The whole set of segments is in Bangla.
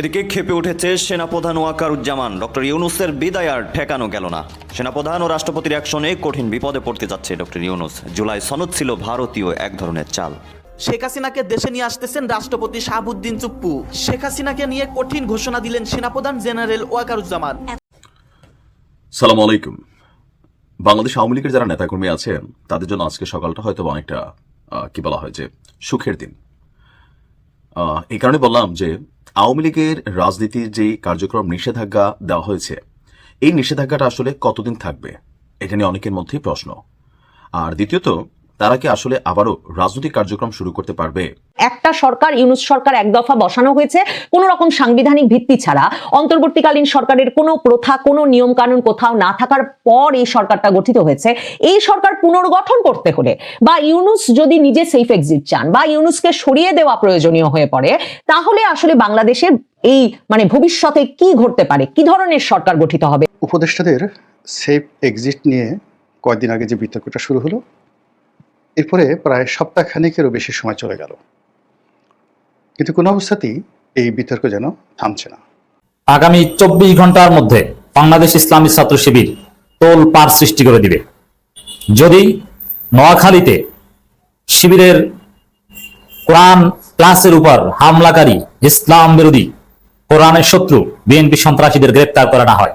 এদিকে ক্ষেপে উঠেছে সেনাপ্রধান ওয়াকারুজ্জামান। ডক্টর ইউনুসের বিদায় আর ঠেকানো গেল না। সেনাপ্রধান ও রাষ্ট্রপতির অ্যাকশনে কঠিন বিপদে পড়তে যাচ্ছে ডক্টর ইউনুস। জুলাই সনদ ছিল ভারতীয় এক ধরনের চাল। শেখ হাসিনাকে দেশে নিয়ে আসতেছেন রাষ্ট্রপতি শাহাবুদ্দিন চুপ্পু। শেখ হাসিনাকে নিয়ে কঠিন ঘোষণা দিলেন সেনাপ্রধান জেনারেল ওয়াকারুজ্জামান। সালাম আলাইকুম। বাংলাদেশ আওয়ামী লীগের যারা নেতাকর্মী আছেন তাদের জন্য আজকে সকালটা হয়তো বা অনেকটা আহ, কি বলা হয় যে সুখের দিন। আহ, এই কারণে বললাম যে আওয়ামী লীগের রাজনীতির যে কার্যক্রম নিষেধাজ্ঞা দেওয়া হয়েছে, এই নিষেধাজ্ঞাটা আসলে কতদিন থাকবে? এটা নিয়ে অনেকের মধ্যেই প্রশ্ন। আর দ্বিতীয়ত তারা কি আসলে আবারও রাজনৈতিক কার্যক্রম শুরু করতে পারবে? একটা সরকার ইউনুস সরকার এক দফা বসানো হয়েছে। কোন রকম সাংবিধানিক ভিত্তি ছাড়া অন্তর্বর্তীকালীন সরকারের কোনো প্রথা কোনো নিয়ম কানুন কোথাও না থাকার পর এই সরকারটা গঠিত হয়েছে। এই সরকার পুনর্গঠন করতে হলে বা ইউনুস যদি নিজে সেফ এক্সিট চান বা ইউনুসকে সরিয়ে দেওয়া প্রয়োজনীয় হয়ে পড়ে তাহলে আসলে বাংলাদেশের এই মানে ভবিষ্যতে কি ঘটতে পারে? কি ধরনের সরকার গঠিত হবে? উপদেষ্টাদের সেফ এক্সিট নিয়ে কয়েকদিন আগে যে বিতর্কটা শুরু হলো এরপরে প্রায় সপ্তাহখানেকেরও বেশি সময় চলে গেল। কিন্তু কোনো অবস্থাতেই এই বিতর্ক যেন থামছে না। আগামী চব্বিশ ঘণ্টার মধ্যে বাংলাদেশ ইসলামী ছাত্র শিবির তোল পার সৃষ্টি করে দিবে। যদি নোয়াখালীতে শিবিরের কোরআন ক্লাসের উপর হামলাকারী ইসলাম বিরোধী কোরআনের শত্রু বিএনপি সন্ত্রাসীদের গ্রেপ্তার করা না হয়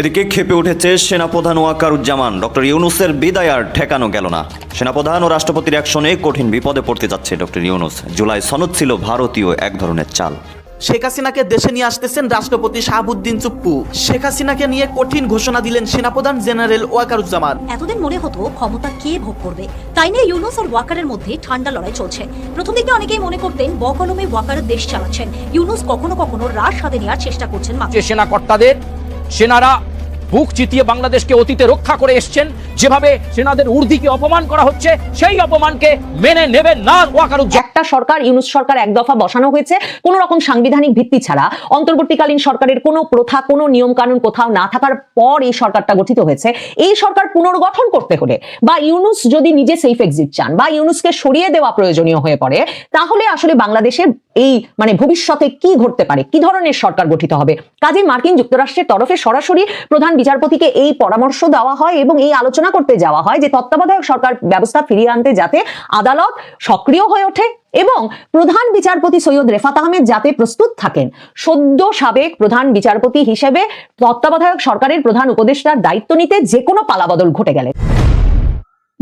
এদিকে খেপে উঠেছে সেনাপ্রধান ওয়াকারুজ্জামান। ডক্টর ইউনুসের বিদায় আর ঠেকানো গেল না। সেনাপ্রধান ও রাষ্ট্রপতির অ্যাকশনে কঠিন বিপদে পড়তে যাচ্ছে ডক্টর ইউনুস। জুলাই সনদ ছিল ভারতীয় এক ধরনের চাল। শেখ হাসিনাকে দেশে নিয়ে আসতেছেন রাষ্ট্রপতি শাহাবুদ্দিন চুপ্পু। শেখ হাসিনাকে নিয়ে কঠিন ঘোষণা দিলেন সেনাপ্রধান জেনারেল ওয়াকারুজ্জামান। এতদিন মনে হতো ক্ষমতা কে ভোগ করবে? তাই নিয়ে ইউনুস আর ওয়াকারের মধ্যে ঠান্ডা লড়াই চলছে। প্রথম দিকে অনেকেই মনে করতেন বকলমে ওয়াকার দেশ চালাচ্ছেন। ইউনুস কখনো কখনো রাশ হাতে নেওয়ার চেষ্টা করছেন সেনা কর্তাদের সেনারা বুক চিতিয়ে বাংলাদেশকে অতীতে রক্ষা করে এসছেন। যেভাবে সেনাদের উর্দিকে অপমান করা হচ্ছে, সেই অপমানকে মেনে নেবেন না ওয়াকারুজ্জামান। একটা সরকার, ইউনুস সরকার এক দফা বসানো হয়েছে। কোন রকম সাংবিধানিক ভিত্তি ছাড়া অন্তর্বর্তীকালীন সরকারের কোনো প্রথা, কোনো নিয়ম কানুন কোথাও না থাকার পর এই সরকারটা গঠিত হয়েছে। এই সরকার পুনর্গঠন করতে হলে বা ইউনুস যদি নিজে সেফ এক্সিট চান বা ইউনুসকে সরিয়ে দেওয়া প্রয়োজনীয় হয়ে পড়ে, তাহলে আসলে বাংলাদেশের এই মানে ভবিষ্যতে কি ঘটতে পারে? কি ধরনের সরকার গঠিত হবে? কাজে মার্কিন যুক্তরাষ্ট্রের তরফে সরাসরি প্রধান বিচারপতিকে এই পরামর্শ দেওয়া হয় এবং এই আলোচনা করতে যাওয়া হয় যে তত্ত্বাবধায়ক সরকার ব্যবস্থা ফিরিয়ে আনতে যাতে আদালত সক্রিয় হয়ে ওঠে। এবং প্রধান বিচারপতি সৈয়দ রেফাত আহমেদ যাতে প্রস্তুত থাকেন। সদ্য সাবেক প্রধান বিচারপতি হিসেবে তত্ত্বাবধায়ক সরকারের প্রধান উপদেষ্টার দায়িত্ব নিতে যে কোনো পালাবদল ঘটে গেলে।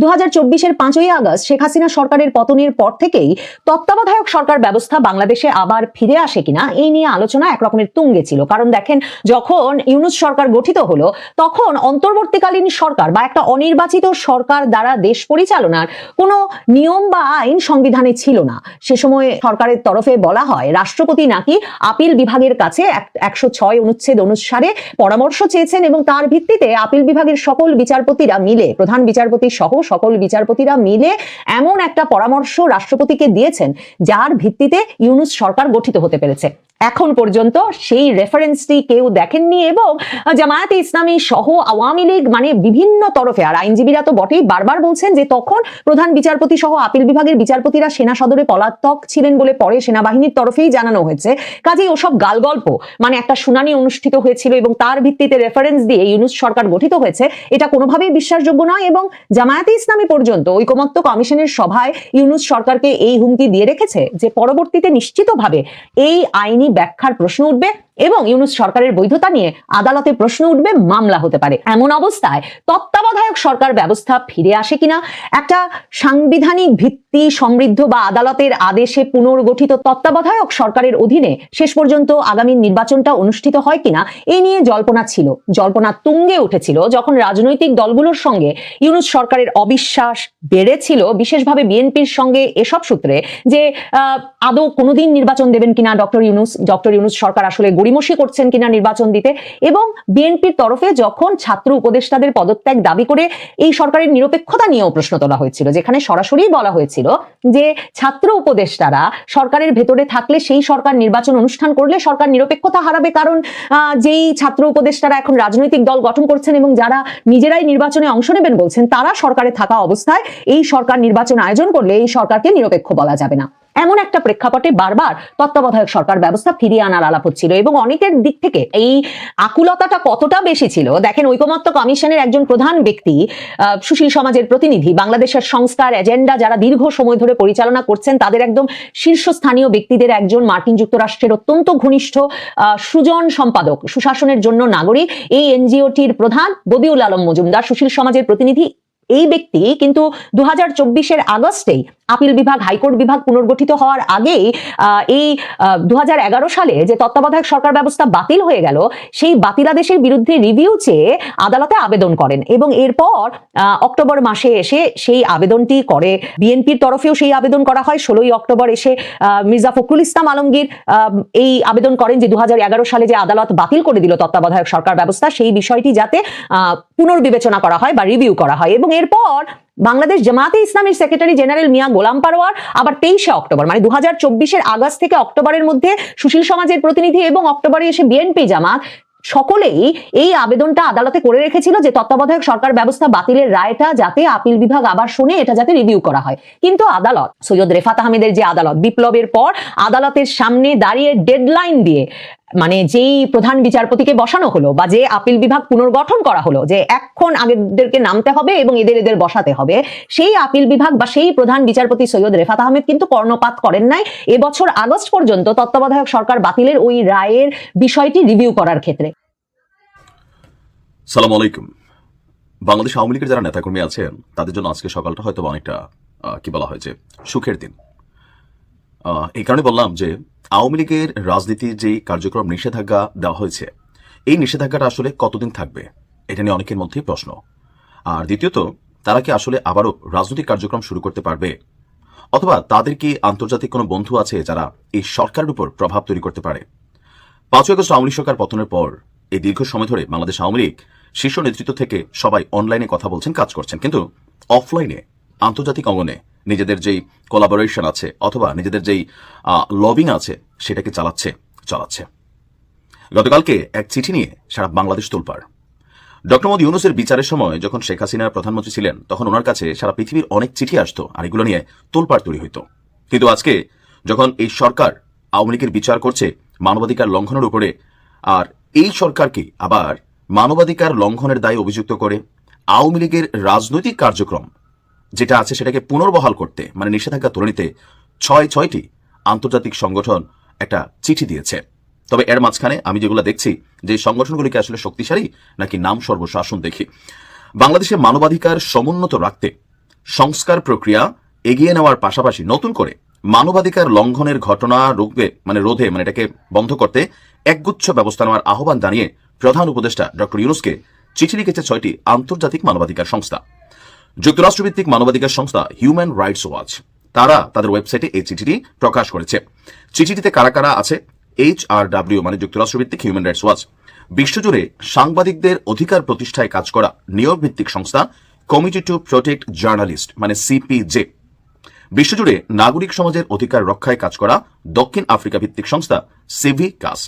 দু হাজার চব্বিশের পাঁচই আগস্ট শেখ হাসিনা সরকারের পতনের পর থেকেই তত্ত্বাবধায়ক সরকার ব্যবস্থা বাংলাদেশে আবার ফিরে আসে কিনা, এই নিয়ে আলোচনা একরকমের তুঙ্গে ছিল। কারণ দেখেন, যখন ইউনুস সরকার গঠিত হলো, তখন অন্তর্বর্তীকালীন সরকার বা একটা অনির্বাচিত সরকার দ্বারা দেশ পরিচালনার কোনো নিয়ম বা আইন সংবিধানে ছিল না। সে সময় সরকারের তরফে বলা হয়, রাষ্ট্রপতি নাকি আপিল বিভাগের কাছে একশো ছয় অনুচ্ছেদ অনুসারে পরামর্শ চেয়েছেন এবং তার ভিত্তিতে আপিল বিভাগের সকল বিচারপতিরা মিলে, প্রধান বিচারপতি সহ সকল বিচারপতিরা মিলে এমন একটা পরামর্শ রাষ্ট্রপতিকে দিয়েছেন, যার ভিত্তিতে ইউনুস সরকার গঠিত হতে পেরেছে। এখন পর্যন্ত সেই রেফারেন্সটি কেউ দেখেননি এবং জামায়াতে ইসলামী সহ আওয়ামী লীগ মানে বিভিন্ন তরফে, আর আইনজীবীরা তো বটেই বারবার বলছেন যে তখন প্রধান বিচারপতি সহ আপিল বিভাগের বিচারপতিরা সেনা সদরে পলাতক ছিলেন বলে পরে সেনাবাহিনীর তরফেই জানানো হয়েছে। কাজেই ওসব গালগল্প মানে একটা শুনানি অনুষ্ঠিত হয়েছিল এবং তার ভিত্তিতে রেফারেন্স দিয়ে ইউনুস সরকার গঠিত হয়েছে, এটা কোনোভাবেই বিশ্বাসযোগ্য নয় এবং জামায়াতে ইসলামী পর্যন্ত ঐকমত্য কমিশনের সভায় ইউনুস সরকারকে এই হুমকি দিয়ে রেখেছে যে পরবর্তীতে নিশ্চিতভাবে এই আইনি ব্যাখ্যার প্রশ্ন উঠবে। এবং ইউনুস সরকারের বৈধতা নিয়ে আদালতে প্রশ্ন উঠবে, মামলা হতে পারে। এমন অবস্থায় তত্ত্বাবধায়ক সরকার ব্যবস্থা ফিরে আসে কিনা? একটা সাংবিধানিক ভিত্তি সমৃদ্ধ বা আদালতের আদেশে পুনর্গঠিত তত্ত্বাবধায়ক সরকারের অধীনে শেষ পর্যন্ত আগামী নির্বাচনটা অনুষ্ঠিত হয় কিনা? এই নিয়ে জল্পনা ছিল। জল্পনা তুঙ্গে উঠেছিল যখন রাজনৈতিক দলগুলোর সঙ্গে ইউনুস সরকারের অবিশ্বাস বেড়েছিল। বিশেষভাবে বিএনপির সঙ্গে এসব সূত্রে যে আদৌ কোনোদিন নির্বাচন দেবেন কিনা ডক্টর ইউনুস? ডক্টর ইউনুস সরকার আসলে গড়িমসি করছেন কিনা নির্বাচন দিতে এবং বিএনপির তরফে যখন ছাত্র উপদেষ্টাদের পদত্যাগ দাবি করে এই সরকারের নিরপেক্ষতা নিয়েও প্রশ্ন তোলা হয়েছিল, যেখানে সরাসরি বলা হয়েছিল যে ছাত্র উপদেষ্টারা সরকারের ভেতরে থাকলে সেই সরকার নির্বাচন অনুষ্ঠান করলে সরকার নিরপেক্ষতা হারাবে। কারণ যেই ছাত্র উপদেষ্টারা এখন রাজনৈতিক দল গঠন করছেন এবং যারা নিজেরাই নির্বাচনে অংশ নেবেন বলছেন, তারা সরকারে থাকা অবস্থায় এই সরকার নির্বাচন আয়োজন করলে এই সরকারকে নিরপেক্ষ বলা যাবে না। এমন একটা প্রেক্ষাপটে বারবার তত্ত্বাবধায়ক সরকার ব্যবস্থা ফিরিয়ে আনার আলাপ হচ্ছিল এবং অনেকের দিক থেকে এই আকুলতাটা কতটা বেশি ছিল? দেখেন, ঐকমত্য কমিশনের একজন প্রধান ব্যক্তি সুশীল সমাজের প্রতিনিধি, বাংলাদেশের সংস্কার এজেন্ডা যারা দীর্ঘ সময় ধরে পরিচালনা করছেন, তাদের একদম শীর্ষস্থানীয় ব্যক্তিদের একজন মার্কিন যুক্তরাষ্ট্রের অত্যন্ত ঘনিষ্ঠ সুজন সম্পাদক, সুশাসনের জন্য নাগরিক। এই এনজিওটির প্রধান বদিউল আলম মজুমদার, সুশীল সমাজের প্রতিনিধি। এই ব্যক্তি কিন্তু দু হাজার চব্বিশের আগস্টেই আপিল বিভাগ, হাইকোর্ট বিভাগ পুনর্গঠিত হওয়ার আগেই এই দু হাজার এগারো সালে যে তত্ত্বাবধায়ক সরকার ব্যবস্থা বাতিল হয়ে গেল, সেই বাতিলাদেশের বিরুদ্ধে রিভিউ চেয়ে আদালতে আবেদন করেন এবং এরপর অক্টোবর মাসে এসে সেই আবেদনটি করে। বিএনপির তরফেও সেই আবেদন করা হয়। ষোলোই অক্টোবর এসে মির্জা ফখরুল ইসলাম আলমগীর এই আবেদন করেন যে দু হাজার এগারো সালে যে আদালত বাতিল করে দিল তত্ত্বাবধায়ক সরকার ব্যবস্থা, সেই বিষয়টি যাতে পুনর্বিবেচনা করা হয় বা রিভিউ করা হয় এবং এরপর বাংলাদেশ জামাতে ইসলামের সেক্রেটারি জেনারেল মিয়া গোলাম পারোয়ার আবার তেইশে অক্টোবর মানে দু হাজার আগস্ট থেকে অক্টোবরের মধ্যে সুশীল সমাজের প্রতিনিধি এবং অক্টোবরে এসে বিএনপি জামাত সকলেই এই আবেদনটা আদালতে করে রেখেছিল যে তত্ত্বাবধায়ক সরকার ব্যবস্থা বাতিলের রায়টা যাতে আপিল বিভাগ আবার শুনে এটা যাতে রিভিউ করা হয়। কিন্তু আদালত, সৈয়দ রেফাত আহমেদের যে আদালত, বিপ্লবের পর আদালতের সামনে দাঁড়িয়ে ডেডলাইন দিয়ে মানে যেই প্রধান বিচারপতিকে বসানো হলো বা যে আপিল বিভাগ পুনর্গঠন করা হলো, যে এখন আগেদেরকে নামতে হবে এবং এদের এদের বসাতে হবে, সেই আপিল বিভাগ বা সেই প্রধান বিচারপতি সৈয়দ রেফাত আহমেদ কিন্তু কর্ণপাত করেন নাই। এবছর আগস্ট পর্যন্ত তত্ত্বাবধায়ক সরকার বাতিলের ওই রায়ের বিষয়টি রিভিউ করার ক্ষেত্রে। সালাম আলাইকুম। বাংলাদেশ আওয়ামী লীগের যারা নেতাকর্মী আছেন, তাদের জন্য আজকে সকালটা হয়তো অনেকটা কি বলা হয় যে সুখের দিন। এই কারণে বললাম যে আওয়ামী লীগের রাজনীতির যে কার্যক্রম নিষেধাজ্ঞা দেওয়া হয়েছে, এই নিষেধাজ্ঞাটা আসলে কতদিন থাকবে? এটা নিয়ে অনেকের মধ্যেই প্রশ্ন। আর দ্বিতীয়ত, তারা কি আসলে আবারও রাজনৈতিক কার্যক্রম শুরু করতে পারবে? অথবা তাদের কি আন্তর্জাতিক কোনো বন্ধু আছে যারা এই সরকারের উপর প্রভাব তৈরি করতে পারে? পাঁচই আগস্ট আওয়ামী সরকার পতনের পর, এই দীর্ঘ সময় ধরে বাংলাদেশ আওয়ামী লীগ শীর্ষ নেতৃত্ব থেকে সবাই অনলাইনে কথা বলছেন, কাজ করছেন। কিন্তু অফলাইনে আন্তর্জাতিক অঙ্গনে নিজেদের যেই কোলাবোরেশন আছে অথবা নিজেদের যেই লবিং আছে, সেটাকে চালাচ্ছে চালাচ্ছে। গতকালকে এক চিঠি নিয়ে সারা বাংলাদেশ তোলপাড়। ডক্টর মোদী ইউনুসের বিচারের সময় যখন শেখ হাসিনা প্রধানমন্ত্রী ছিলেন, তখন ওনার কাছে সারা পৃথিবীর অনেক চিঠি আসতো, আর এগুলো নিয়ে তোলপাড় তৈরি হইত। কিন্তু আজকে যখন এই সরকার আওয়ামী লীগের বিচার করছে, মানবাধিকার লঙ্ঘনের উপরে, আর এই সরকারকে আবার মানবাধিকার লঙ্ঘনের দায়ে অভিযুক্ত করে, আওয়ামী লীগের রাজনৈতিক কার্যক্রম যেটা আছে সেটাকে পুনর্বহাল করতে মানে নিষেধাজ্ঞা তুলে নিতে ছয় ছয়টি আন্তর্জাতিক সংগঠন একটা চিঠি দিয়েছে। তবে এর মাঝখানে আমি যেগুলো দেখছি, যে সংগঠনগুলিকে আসলে শক্তিশালী নাকি নাম সর্বশাসন দেখি। বাংলাদেশে মানবাধিকার সমুন্নত রাখতে সংস্কার প্রক্রিয়া এগিয়ে নেওয়ার পাশাপাশি নতুন করে মানবাধিকার লঙ্ঘনের ঘটনা রুখবে মানে রোধে মানে এটাকে বন্ধ করতে একগুচ্ছ ব্যবস্থা নেওয়ার আহ্বান জানিয়ে প্রধান উপদেষ্টা ডক্টর ইউনুসকে চিঠি লিখেছে ছয়টি আন্তর্জাতিক মানবাধিকার সংস্থা। যুক্তরাষ্ট্রভিত্তিক মানবাধিকার সংস্থা হিউম্যান রাইটস ওয়াচ তারা তাদের ওয়েবসাইটে এই চিঠিটি প্রকাশ করেছে। চিঠিটিতে কারা কারা আছে? এইচ আর ডাব্লিউ মানে যুক্তরাষ্ট্রভিত্তিক হিউম্যান রাইটস ওয়াচ বিশ্বজুড়ে সাংবাদিকদের অধিকার প্রতিষ্ঠায় কাজ করা নিয়োগ ভিত্তিক সংস্থা কমিটি টু প্রোটেক্ট জার্নালিস্ট মানে সিপিজে বিশ্বজুড়ে নাগরিক সমাজের অধিকার রক্ষায় কাজ করা দক্ষিণ আফ্রিকা ভিত্তিক সংস্থা সিভি কাস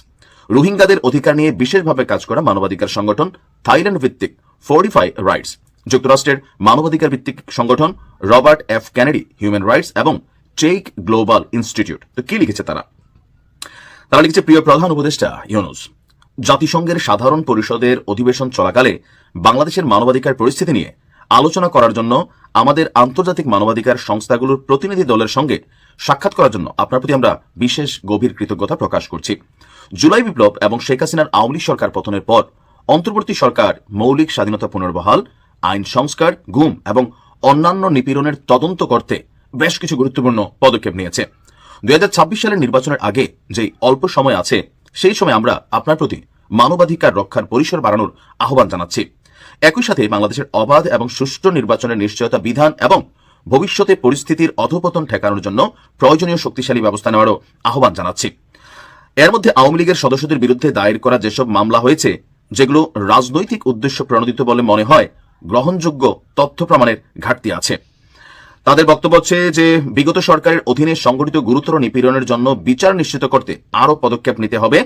রোহিঙ্গাদের অধিকার নিয়ে বিশেষভাবে কাজ করা মানবাধিকার সংগঠন থাইল্যান্ড ভিত্তিক ফোর্টিফাই রাইটস যুক্তরাষ্ট্রের মানবাধিকার ভিত্তিক সংগঠন Robert F Kennedy human rights এবং টেক গ্লোবাল ইনস্টিটিউট। তো কি লিখেছে তারা? তারা লিখেছে, প্রিয় প্রধান উপদেষ্টা ইউনুস, জাতিসংঘের সাধারণ পরিষদের অধিবেশন চলাকালে বাংলাদেশের মানবাধিকার পরিস্থিতি নিয়ে আলোচনা করার জন্য আমাদের আন্তর্জাতিক মানবাধিকার সংস্থাগুলোর প্রতিনিধি দলের সঙ্গে সাক্ষাৎ করার জন্য আপনার প্রতি আমরা বিশেষ গভীর কৃতজ্ঞতা প্রকাশ করছি। জুলাই বিপ্লব এবং শেখ হাসিনার আওয়ামী সরকার পতনের পর অন্তর্বর্তী সরকার মৌলিক স্বাধীনতা পুনর্বহাল আইন সংস্কার, গুম এবং অন্যান্য নিপীড়নের তদন্ত করতে বেশ কিছু গুরুত্বপূর্ণ পদক্ষেপ নিয়েছে। দুই হাজার ছাব্বিশ সালের নির্বাচনের আগে যে অল্প সময় আছে, সেই সময় আমরা আপনার প্রতি মানবাধিকার রক্ষার পরিসর বাড়ানোর আহ্বান জানাচ্ছি। একই সাথে বাংলাদেশের অবাধ এবং সুষ্ঠু নির্বাচনের নিশ্চয়তা বিধান এবং ভবিষ্যতে পরিস্থিতির অধপতন ঠেকানোর জন্য প্রয়োজনীয় শক্তিশালী ব্যবস্থা নেওয়ারও আহ্বান জানাচ্ছি। এর মধ্যে আওয়ামী লীগের সদস্যদের বিরুদ্ধে দায়ের করা যেসব মামলা হয়েছে, যেগুলো রাজনৈতিক উদ্দেশ্য প্রণোদিত বলে মনে হয় গ্রহণযোগ্য তথ্য প্রমাণের ঘাটতি আছে। তাদের বক্তব্য হচ্ছে যে, বিগত সরকারের অধীনে সংগঠিত গুরুতর নিপীড়নের জন্য বিচার নিশ্চিত করতে আরও পদক্ষেপ নিতে হবে।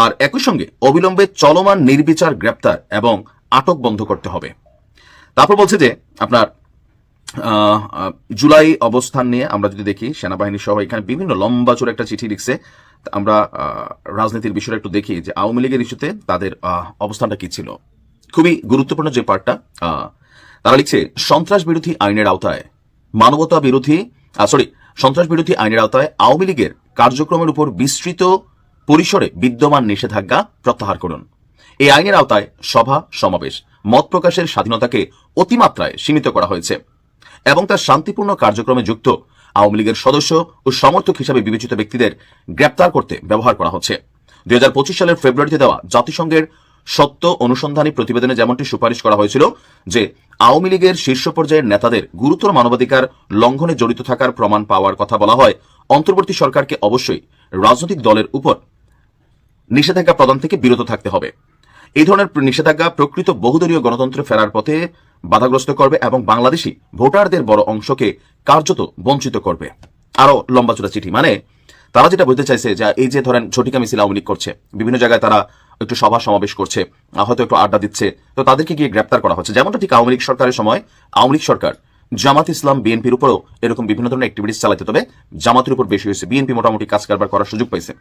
আর একই সঙ্গে অবিলম্বে চলমান নির্বিচার গ্রেপ্তার এবং আটক বন্ধ করতে হবে। তারপর বলছে যে, আপনার জুলাই অবস্থান নিয়ে আমরা যদি দেখি, সেনাবাহিনী সহ এখানে বিভিন্ন লম্বা চোর একটা চিঠি লিখছে। আমরা রাজনীতির বিষয়টা একটু দেখি যে, আওয়ামী লীগের ইস্যুতে তাদের অবস্থানটা কি ছিল? খুবই গুরুত্বপূর্ণ যে পার্টটা তারা লিখছে, সন্ত্রাস বিরোধী আইনের আওতায় মানবতা বিরোধী সরি সন্ত্রাস বিরোধী আইনের আওতায় আওয়ামী লীগের কার্যক্রমের উপর বিস্তৃত পরিসরে বিদ্যমান নিষেধাজ্ঞা প্রত্যাহার করুন। এই আইনের আওতায় সভা, সমাবেশ, মত প্রকাশের স্বাধীনতাকে অতিমাত্রায় সীমিত করা হয়েছে এবং তার শান্তিপূর্ণ কার্যক্রমে যুক্ত আওয়ামী লীগের সদস্য ও সমর্থক হিসাবে বিবেচিত ব্যক্তিদের গ্রেপ্তার করতে ব্যবহার করা হচ্ছে। দুই হাজার পঁচিশ সালের ফেব্রুয়ারিতে দেওয়া জাতিসংঘের সত্য অনুসন্ধানী প্রতিবেদনে যেমনটি সুপারিশ করা হয়েছিল যে, আওয়ামী লীগের শীর্ষ পর্যায়ের নেতাদের গুরুতর মানবাধিকার লঙ্ঘনে জড়িত থাকার প্রমাণ পাওয়ার কথা বলা হয়। অন্তর্বর্তী সরকারকে অবশ্যই রাজনৈতিক দলের উপর নিষেধাজ্ঞা প্রদান থেকে বিরত থাকতে হবে। এই ধরনের নিষেধাজ্ঞা প্রকৃত বহুদলীয় গণতন্ত্রে ফেরার পথে বাধাগ্রস্ত করবে এবং বাংলাদেশি ভোটারদের বড় অংশকে কার্যত বঞ্চিত করবে। আরও লম্বা চূড়া চিঠি মানে তারা যেটা বলতে চাইছে যে, এই যে ধরেন ঝটিকা মিছিল আওয়ামী লীগ করছে, বিভিন্ন জায়গায় তারা একটু সভা সমাবেশ করছে হয়তো একটু আড্ডা দিচ্ছে, তো তাদেরকে গিয়ে গ্রেপ্তার করা হচ্ছে। যেমনটা ঠিক আওয়ামী লীগ সরকারের সময়, আওয়ামী লীগ সরকার জামাত ইসলাম, বিএনপির উপরও এরকম বিভিন্ন ধরনের অ্যাক্টিভিটিস চালাতে তবে জামাতের উপর বেশি হয়েছে। বিএনপি মোটামুটি কাজ কারবার করার সুযোগ পাইছে।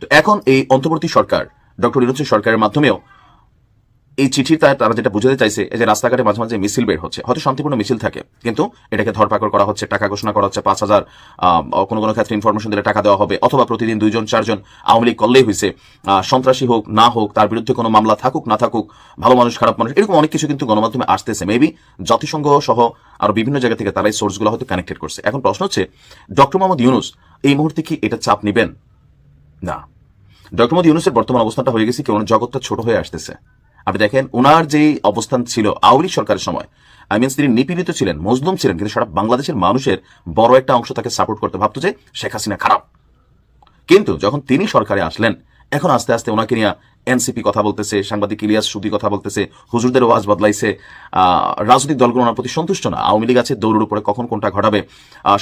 তো এখন এই অন্তর্বর্তী সরকার, ডক্টর ইউনুসের সরকারের মাধ্যমেও এই চিঠির তারা তারা যেটা বুঝাতে চাইছে, এই যে রাস্তাঘাটে মাঝে মাঝে মিছিল বের হচ্ছে। হয়তো শান্তিপূর্ণ মিছিল থাকে, কিন্তু এটাকে ধরপাকড় করা হচ্ছে, টাকা ঘোষণা করা হচ্ছে, পাঁচ হাজার কোনো কোনো ক্ষেত্রে ইনফরমেশন দিলে টাকা দেওয়া হবে, অথবা প্রতিদিন দুইজন, চারজন আওয়ামী লীগ করলেই হয়েছে। সন্ত্রাসী হোক, না হোক, তার বিরুদ্ধে কোনো মামলা থাকুক, না থাকুক, ভালো মানুষ, খারাপ মানুষ, এরকম অনেক কিছু কিন্তু গণমাধ্যমে আসতেছে। মেবি জাতিসংঘ সহ আরও বিভিন্ন জায়গা থেকে তারা এই সোর্সগুলো হয়তো কানেক্টেড করছে। এখন প্রশ্ন হচ্ছে ডক্টর মোহাম্মদ ইউনুস এই মুহূর্তে কি এটা চাপ নেবেন? না। ডক্টর মোহাম্মদ ইউনুসের বর্তমান অবস্থানটা হয়ে গেছে কেউ জগৎটা ছোট হয়ে আসতেছে। আপনি দেখেন ওনার যে অবস্থান ছিল আওয়ামী সরকারের সময় আই মিনস তিনি নিপীড়িত ছিলেন, মজলুম ছিলেন, কিন্তু সারা বাংলাদেশের মানুষের বড় একটা অংশ তাকে সাপোর্ট করতে ভাবতো যে শেখ হাসিনা খারাপ। কিন্তু যখন তিনি সরকারে আসলেন, এখন আস্তে আস্তে ওনাকে নিয়ে এনসিপি কথা বলতেছে, সাংবাদিক ইলিয়াস সুদি কথা বলতেছে, হুজুরদের ওয়াজ বদলাইছে। রাজনৈতিক দলগুলো ওনার প্রতি সন্তুষ্ট না। আওয়ামী লীগ আছে, দৌড়ের উপরে কখন কোনটা ঘটাবে?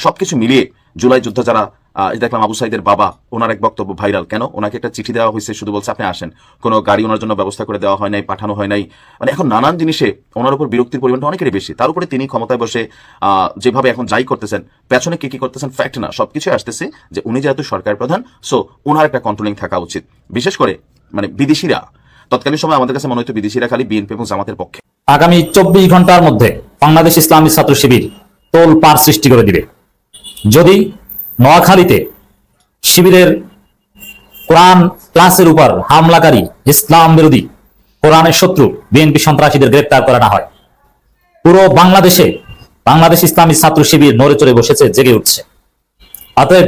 সবকিছু মিলিয়ে জুলাই যুদ্ধ যারা দেখলাম আবু সাইদের বাবা, ওনার এক বক্তব্য ভাইরাল। কেন? ওনাকে একটা চিঠি দেওয়া হয়েছে, শুধু বলছে, আপনি আসেন। কোনো গাড়ি ওনার জন্য ব্যবস্থা করে দেওয়া হয় নাই, পাঠানো হয় নাই। মানে এখন নানান জিনিসে ওনার উপর বিরক্তির পরিমাণটা অনেকেরই বেশি। তার উপরে তিনি ক্ষমতায় বসে যেভাবে এখন যাই করতেছেন, পেছনে কি কি করতেছেন ফ্যাক্ট না। সবকিছু আসতেছে যে উনি যেহেতু সরকার প্রধান সো ওনার একটা কন্ট্রোলিং থাকা উচিত। বিশেষ করে মানে বিদেশিরা, তৎকালীন সময় আমাদের কাছে মনে হতো বিদেশিরা খালি বিএনপি এবং জামাতের পক্ষে। আগামী চব্বিশ ঘণ্টার মধ্যে বাংলাদেশ ইসলামী ছাত্র শিবির তোল পার সৃষ্টি করে দিবে। যদি নোয়াখালীতে শিবিরের কোরআন ক্লাসের উপর হামলাকারী ইসলাম বিরোধী কোরআনের শত্রু বিএনপি সন্ত্রাসীদের গ্রেপ্তার করা না হয়, পুরো বাংলাদেশে বাংলাদেশ ইসলামী ছাত্র শিবির নড়ে চড়ে বসেছে, জেগে উঠছে। অতএব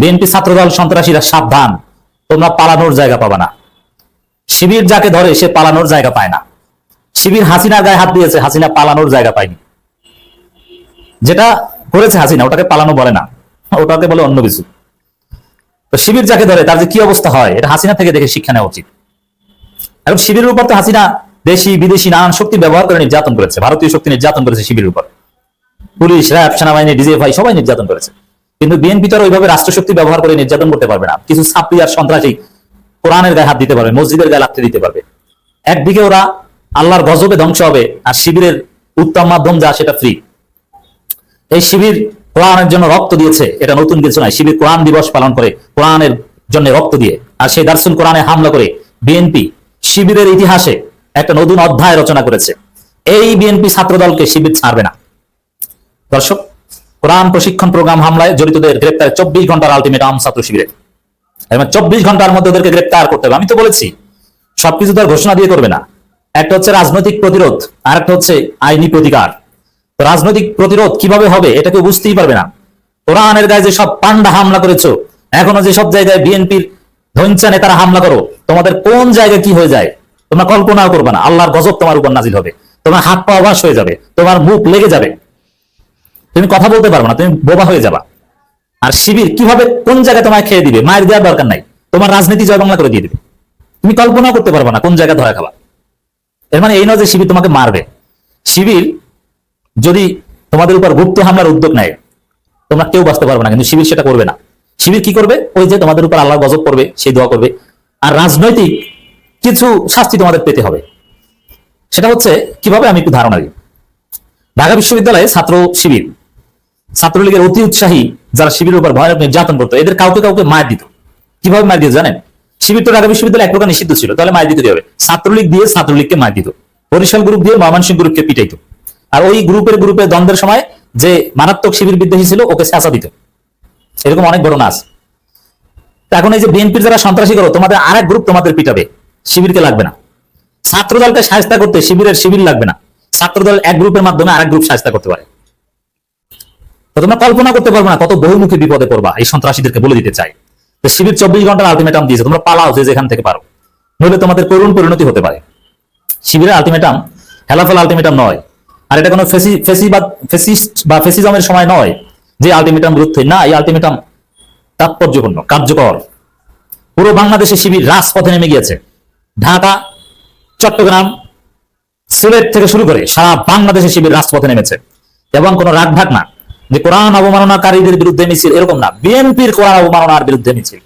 বিএনপি ছাত্রদল সন্ত্রাসীরা সাবধান, তোমরা পালানোর জায়গা পাবা না। শিবির যাকে ধরে, সে পালানোর জায়গা পায় না। শিবির হাসিনার গায়ে হাত দিয়েছে, হাসিনা পালানোর জায়গা পায়নি। যেটা করেছে হাসিনা, ওটাকে পালানো বলে না, ওটাকে বলে অন্য কিছু। তো শিবির যাকে ধরে, তার যে কি অবস্থা হয়, এটা হাসিনা থেকে দেখে শিক্ষা নেওয়া উচিত। এখন শিবিরের উপর তো হাসিনা দেশি, বিদেশি নানান শক্তি ব্যবহার করে নির্যাতন করেছে। ভারতীয় শক্তি নির্যাতন করেছে শিবিরের উপর। পুলিশ, র্যাব, সেনাবাহিনী ডিজিএফআই সবাই নির্যাতন করেছে। কিন্তু বিএনপি তো ওইভাবে রাষ্ট্রশক্তি ব্যবহার করে নির্যাতন করতে পারবে না। কিছু আর সন্ত্রাসী কোরআনের গায়ে হাত দিতে পারবে, মসজিদের গায়ে লাগতে দিতে পারবে। একদিকে ওরা আল্লাহর গজবে ধ্বংস হবে, আর শিবিরের উত্তম মাধ্যম যা সেটা ফ্রি এই শিবির কোরআনের জন্য রক্ত দিয়েছে, এটা নতুন কিছু নয়, শিবির কোরআন দিবস পালন করে, কোরআনের জন্য রক্ত দিয়ে। আর সেই দার্সুল কোরআনে হামলা করে বিএনপি শিবিরের ইতিহাসে একটা নতুন অধ্যায় রচনা করেছে। এই বিএনপি ছাত্র দলকে শিবির ছাড়বে না। দর্শক, কোরআন প্রশিক্ষণ প্রোগ্রাম হামলায় জড়িতদের গ্রেপ্তার চব্বিশ ঘণ্টার আলটিমেটাম ছাত্র শিবিরের চব্বিশ ঘণ্টার মধ্যে ওদেরকে গ্রেপ্তার করতে হবে। আমি তো বলেছি, সবকিছু তো ঘোষণা দিয়ে করবে না। একটা হচ্ছে রাজনৈতিক প্রতিরোধ আর একটা হচ্ছে আইনি প্রতিকার। তো রাজনৈতিক প্রতিরোধ কীভাবে হবে, এটা কেউ বুঝতেই পারবে না। কোরআনের গায়ে যে সব পান্ডা হামলা করেছ, এখনও যে সব জায়গায় বিএনপির ধৈঞ্চা নেতারা হামলা করো, তোমাদের কোন জায়গায় কি হয়ে যায়, তোমরা কল্পনাও করবে না। আল্লাহর গজব তোমার উপর নাজিল হবে। তোমার হাত পা অবাস হয়ে যাবে, তোমার মুখ লেগে যাবে। তুমি কথা বলতে পারবে না, তুমি বোবা হয়ে যাবা। আর শিবির কীভাবে কোন জায়গায় তোমায় খেয়ে দিবে? মায়ের দেওয়ার দরকার নাই। তোমার রাজনীতি জয় বাংলা করে দিয়ে দেবে। তুমি কল্পনাও করতে পারবে না কোন জায়গায় ধরা খাবা। এর মানে এই নয় যে শিবির তোমাকে মারবে। শিবির যদি তোমাদের উপর গুপ্ত হামলার উদ্যোগ নেয়, তোমরা কেউ বাঁচতে পারবে না, কিন্তু শিবির সেটা করবে না। শিবির কি করবে? ওই যে তোমাদের উপর আল্লাহ গজব করবে সেই দোয়া করবে। আর রাজনৈতিক কিছু শাস্তি তোমাদের পেতে হবে। সেটা হচ্ছে, কীভাবে আমি একটু ধারণা দিই। ঢাকা বিশ্ববিদ্যালয়ে ছাত্র শিবির ছাত্রলীগের অতি উৎসাহী যারা শিবিরের উপর ভয়ানক নির্যাতন করতো, এদের কাউকে কাউকে মার দিত। কীভাবে মার দিত জানেন? শিবির তো ঢাকা বিশ্ববিদ্যালয় এক প্রকার নিষিদ্ধ ছিল, তাহলে মার দিতে হবে। ছাত্রলীগ দিয়ে ছাত্রলীগকে মার দিত। বরিশাল গ্রুপ দিয়ে ময়মনসিংহ গ্রুপকে পিটাইতো। আর ওই গ্রুপের গ্রুপে দ্বন্দ্বের সময় যে মারাত্মক শিবির বিদ্বেষী ছিল, ওকে চেঁচা দিত। এরকম অনেক ঘটনা আছে। এখন এই যে বিএনপির যারা সন্ত্রাসী করো, তোমাদের আরেক গ্রুপ তোমাদের পিটাবে। শিবিরকে লাগবে না। ছাত্র দলকে সাহায্য করতে শিবিরের শিবির লাগবে না। ছাত্র দল এক গ্রুপের মাধ্যমে আরেক গ্রুপ সাহায্য করতে পারে। তোমরা কল্পনা করতে পারবে না কত বহুমুখী বিপদে পড়বা এই সন্ত্রাসীদেরকে বলে দিতে চাই। তো শিবির চব্বিশ ঘণ্টার আলটিমেটাম দিয়েছে, তোমরা পালাও যে যেখান থেকে পারো। নইলে তোমাদের করুণ পরিণতি হতে পারে। শিবিরের আলটিমেটাম হেলাফল আলটিমেটাম নয়। আর এটা কোনো ফেসি- ফেসিবাদ ফেসিস্ট বা ফেসিজমের সময় নয় যে আলটিমেটাম গুরুত্ব না, এই আলটিমেটাম তাৎপর্যপূর্ণ, কার্যকর। পুরো বাংলাদেশে শিবির রাজপথে নেমে গিয়েছে। ঢাকা, চট্টগ্রাম, সিলেট থেকে শুরু করে সারা বাংলাদেশে শিবির রাজপথে নেমেছে। এবং কোনো রাগ ঢাক না। যে কোরআন অবমাননাকারীদের বিরুদ্ধে মিছিল, এরকম না। বিএনপির কোরআন অবমাননার বিরুদ্ধে মিছিল।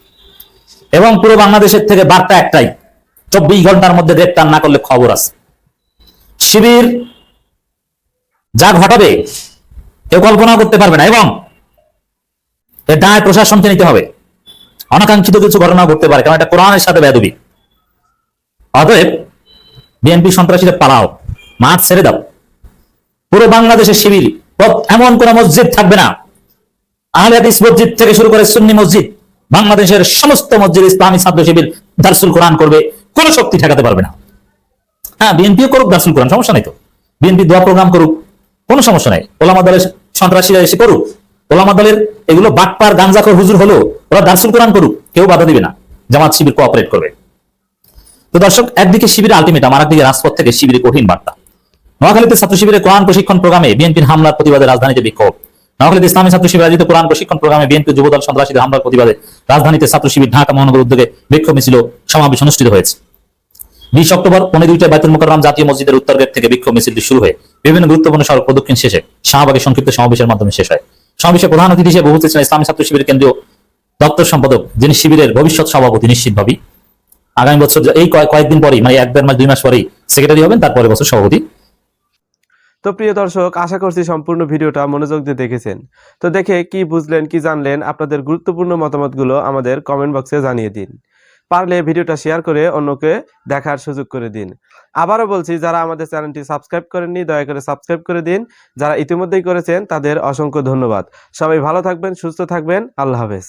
এবং পুরো বাংলাদেশের থেকে বার্তা একটাই, চব্বিশ ঘণ্টার মধ্যে গ্রেপ্তার না করলে খবর আছে। শিবির যা ঘটাবে, কেউ কল্পনা করতে পারবে না। এবং এর দায় প্রশাসনকে নিতে হবে। অনাকাঙ্ক্ষিত কিছু ঘটনা ঘটতে পারে, কারণ এটা কোরআনের সাথে বেদবি অতএব বিএনপি সন্ত্রাসীদের পালাও, মাঠ ছেড়ে দাও। পুরো বাংলাদেশের শিবির এমন কোন মসজিদ থাকবে না। আহলে হাদিস মসজিদ থেকে শুরু করে সুন্নি মসজিদ, বাংলাদেশের সমস্ত মসজিদ ইসলামী ছাত্র শিবির দারসুল কোরআন করবে, কোন শক্তি ঠেকাতে পারবে না। হ্যাঁ বিএনপিও করুক, দারসুল কোরআন, সমস্যা নেই তো। বিএনপি দোয়া প্রোগ্রাম করুক, কোনো সমস্যা নাই। ওলামা দলের সন্ত্রাসীরা এসে করুক। ওলামা দলের এগুলো বাটপার, গাঞ্জাখর হুজুর হলো, ওরা দারসুল কোরআন করুক, কেউ বাধা দিবে না। জামাত শিবির কোঅপারেট করবে। তো দর্শক, একদিকে শিবিরের আলটিমেটাম আর একদিকে রাজপথ থেকে শিবিরের কঠিন বার্তা। নোয়াখালীতে ছাত্র শিবিরের কোরআন প্রশিক্ষণ প্রোগ্রামে বিএনপির হামলার প্রতিবাদে রাজধানীতে বিক্ষোভ। নোয়াখালীতে ইসলামী ছাত্র শিবির আয়োজিত কোরআন প্রশিক্ষণ প্রোগ্রামে বিএনপি যুবদল সন্ত্রাসীদের হামলার প্রতিবাদে রাজধানীতে ছাত্র শিবির ঢাকা মহানগর উদ্যোগে বিক্ষোভ মিছিল সমাবেশ অনুষ্ঠিত হয়েছে। বিশ অক্টোবর পনেরো দুইটায় বাইতুল মোকাররম জাতীয় মসজিদের উত্তর গেট থেকে বিক্ষোভ মিছিলটি শুরু হয়ে বিভিন্ন গুরুত্বপূর্ণ সড়ক প্রদক্ষিণ শেষে শাহবাগে সংক্ষিপ্ত সমাবেশের মাধ্যমে শেষ হয়। সমাবেশে প্রধান অতিথি হিসেবে উপস্থিত ছিলেন ইসলামী ছাত্র শিবিরের কেন্দ্রীয় দপ্তর সম্পাদক, যিনি শিবিরের ভবিষ্যৎ সভাপতি নিশ্চিতভাবেই। আগামী বছর এই কয়েক- কয়েকদিন পরেই মানে এক দেড় মাস, দুই মাস পরেই সেক্রেটারি হবেন তারপরে বছর সভাপতি। তো প্রিয় দর্শক, আশা করছি সম্পূর্ণ ভিডিওটা মনোযোগ দিয়ে দেখেছেন। তো দেখে কি বুঝলেন, কি জানলেন, আপনাদের গুরুত্বপূর্ণ মতামতগুলো আমাদের কমেন্ট বক্সে জানিয়ে দিন। পারলে ভিডিওটা শেয়ার করে অন্যকে দেখার সুযোগ করে দিন। আবারও বলছি, যারা আমাদের চ্যানেলটি সাবস্ক্রাইব করেননি, দয়া করে সাবস্ক্রাইব করে দিন। যারা ইতিমধ্যেই করেছেন, তাদের অসংখ্য ধন্যবাদ। সবাই ভালো থাকবেন, সুস্থ থাকবেন। আল্লাহ হাফেজ।